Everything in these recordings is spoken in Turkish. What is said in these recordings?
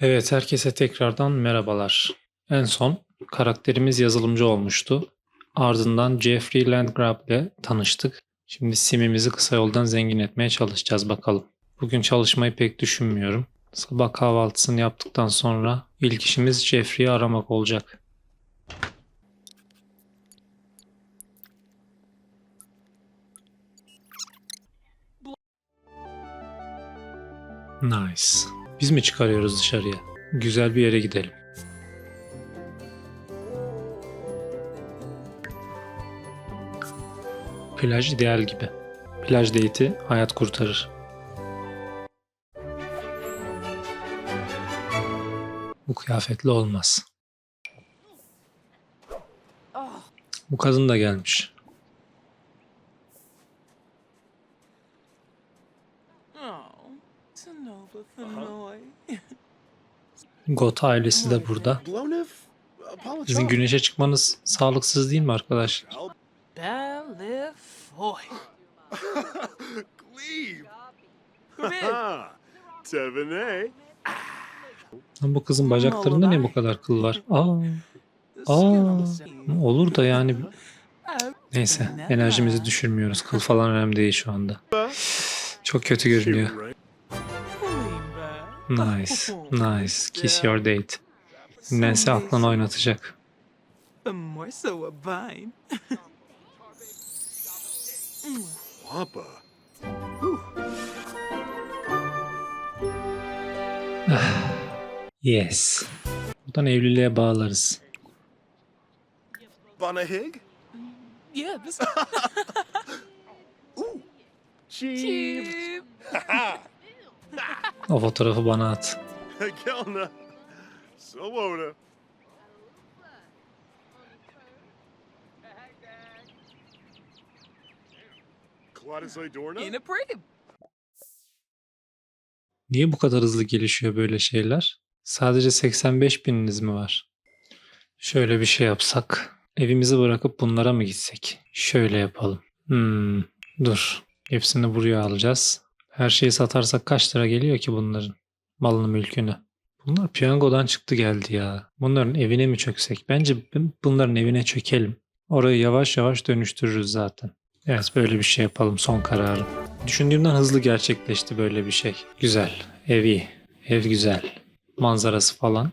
Evet, herkese tekrardan merhabalar. En son karakterimiz yazılımcı olmuştu. Ardından Jeffrey Landgrab ile tanıştık. Şimdi simimizi kısa yoldan zengin etmeye çalışacağız bakalım. Bugün çalışmayı pek düşünmüyorum. Sabah kahvaltısını yaptıktan sonra ilk işimiz Jeffrey'i aramak olacak. Nice. Biz mi çıkarıyoruz dışarıya? Güzel bir yere gidelim. Plaj ideal gibi. Plaj date'i hayat kurtarır. Bu kıyafetle olmaz. Bu kadın da gelmiş. Got ailesi de burada. Sizin güneşe çıkmanız sağlıksız değil mi arkadaşlar? Belifoy. Glebe! Bu kızın bacaklarında niye bu kadar kıl var? Aa, aa. Olur da yani Neyse enerjimizi düşürmüyoruz. Kıl falan önemli değil şu anda. Çok kötü görünüyor. Nice. Nice. Kiss your date. Nancy aklını oynatacak. Morso a vine. Wampa. Yes. Buradan evliliğe bağlarız. Bonahig? Yeah, this Cheap. O fotoğrafı bana at. Niye bu kadar hızlı gelişiyor böyle şeyler? Sadece 85 bininiz mi var? Şöyle bir şey yapsak. Evimizi bırakıp bunlara mı gitsek? Şöyle yapalım. Hmm, dur. Hepsini buraya alacağız. Her şeyi satarsak kaç lira geliyor ki bunların? Malını mülkünü. Bunlar piyangodan çıktı geldi ya. Bunların evine mi çöksek? Bence bunların evine çökelim. Orayı yavaş yavaş dönüştürürüz zaten. Evet böyle bir şey yapalım son kararım. Düşündüğümden hızlı gerçekleşti böyle bir şey. Güzel. Ev iyi. Ev güzel. Manzarası falan.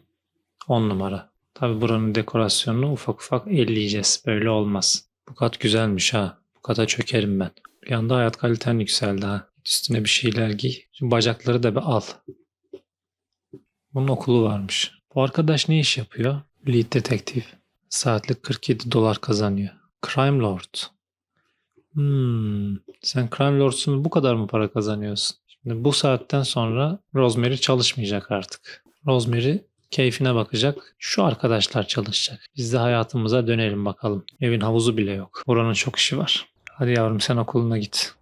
10 numara. Tabi buranın dekorasyonunu ufak ufak elleyeceğiz. Böyle olmaz. Bu kat güzelmiş ha. Bu kata çökerim ben. Bir anda hayat kaliten yükseldi ha. Üstüne bir şeyler giy. Şu bacakları da bir al. Bunun okulu varmış. Bu arkadaş ne iş yapıyor? Lead Detective. Saatlik 47 dolar kazanıyor. Crime Lord. Hmm, sen Crime Lord'sun bu kadar mı para kazanıyorsun? Şimdi bu saatten sonra Rosemary çalışmayacak artık. Rosemary keyfine bakacak. Şu arkadaşlar çalışacak. Biz de hayatımıza dönelim bakalım. Evin havuzu bile yok. Buranın çok işi var. Hadi yavrum sen okuluna git.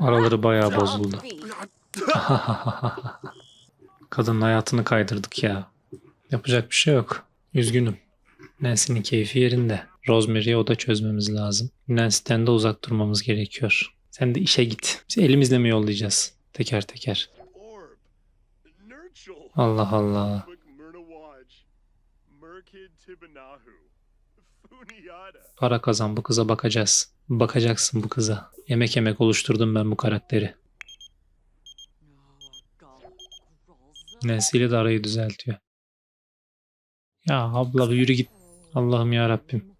Araları bayağı bozuldu. Kadının hayatını kaydırdık ya. Yapacak bir şey yok. Üzgünüm. Nancy'nin keyfi yerinde. Rosemary'e o da çözmemiz lazım. Nancy'den de uzak durmamız gerekiyor. Sen de işe git. Biz elimizle mi yollayacağız? Teker teker. Allah Allah. Para kazan bu kıza bakacağız. Bakacaksın bu kıza. Yemek yemek oluşturdum ben bu karakteri. İle de arayı düzeltiyor. Ya abla bir yürü git. Allah'ım ya Rabbim.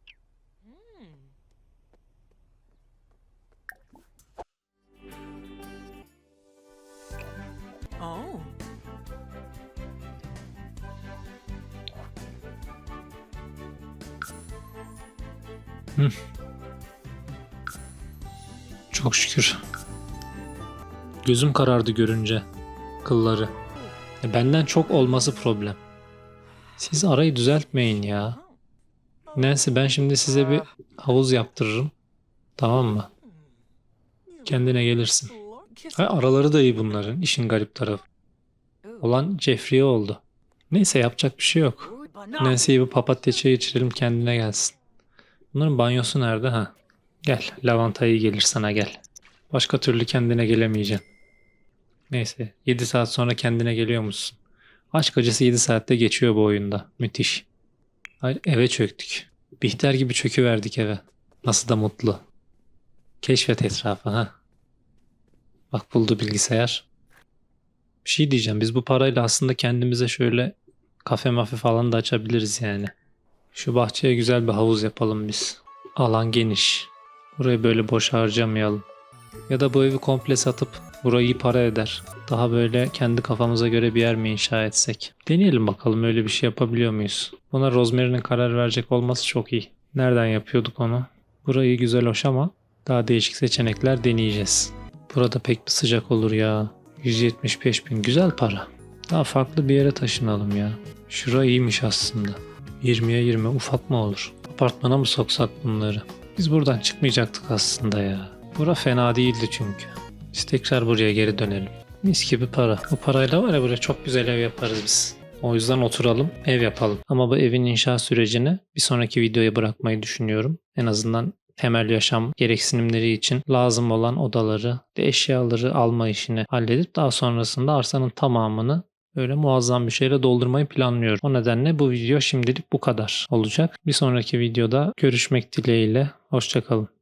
Çok şükür. Gözüm karardı görünce kılları. E, Benden çok olması problem. Siz arayı düzeltmeyin ya. Nancy ben şimdi size bir havuz yaptırırım. Tamam mı? Kendine gelirsin. Araları da iyi bunların. İşin garip tarafı. Olan Jeffrey oldu. Neyse yapacak bir şey yok. Nancy'yi bir papatya çayı içirelim kendine gelsin. Bunların banyosu nerede ha? Gel lavanta iyi gelir sana gel. Başka türlü kendine gelemeyeceksin. Neyse 7 saat sonra kendine geliyor musun? Aşk acısı 7 saatte geçiyor bu oyunda. Müthiş. Hayır, eve çöktük. Bihter gibi çöküverdik eve. Nasıl da mutlu. Keşfet etrafı ha. Bak buldu bilgisayar. Bir şey diyeceğim. Biz bu parayla aslında kendimize şöyle kafe mafe falan da açabiliriz yani. Şu bahçeye güzel bir havuz yapalım biz. Alan geniş. Burayı böyle boş harcamayalım. Ya da bu evi komple satıp burayı para eder. Daha böyle kendi kafamıza göre bir yer mi inşa etsek? Deneyelim bakalım öyle bir şey yapabiliyor muyuz? Buna Rosemary'nin karar verecek olması çok iyi. Nereden yapıyorduk onu? Burayı güzel hoş ama daha değişik seçenekler deneyeceğiz. Burada pek bir sıcak olur ya. 175 bin güzel para. Daha farklı bir yere taşınalım ya. Şura iyiymiş aslında. 20'ye 20 ufak mı olur? Apartmana mı soksak bunları? Biz buradan çıkmayacaktık aslında ya. Bura fena değildi çünkü. Biz tekrar buraya geri dönelim. Mis gibi para. Bu parayla var ya buraya çok güzel ev yaparız biz. O yüzden oturalım, ev yapalım. Ama bu evin inşa sürecini bir sonraki videoya bırakmayı düşünüyorum. En azından temel yaşam gereksinimleri için lazım olan odaları ve eşyaları alma işini halledip daha sonrasında arsanın tamamını böyle muazzam bir şeyle doldurmayı planlıyorum. O nedenle bu video şimdilik bu kadar olacak. Bir sonraki videoda görüşmek dileğiyle. Hoşçakalın.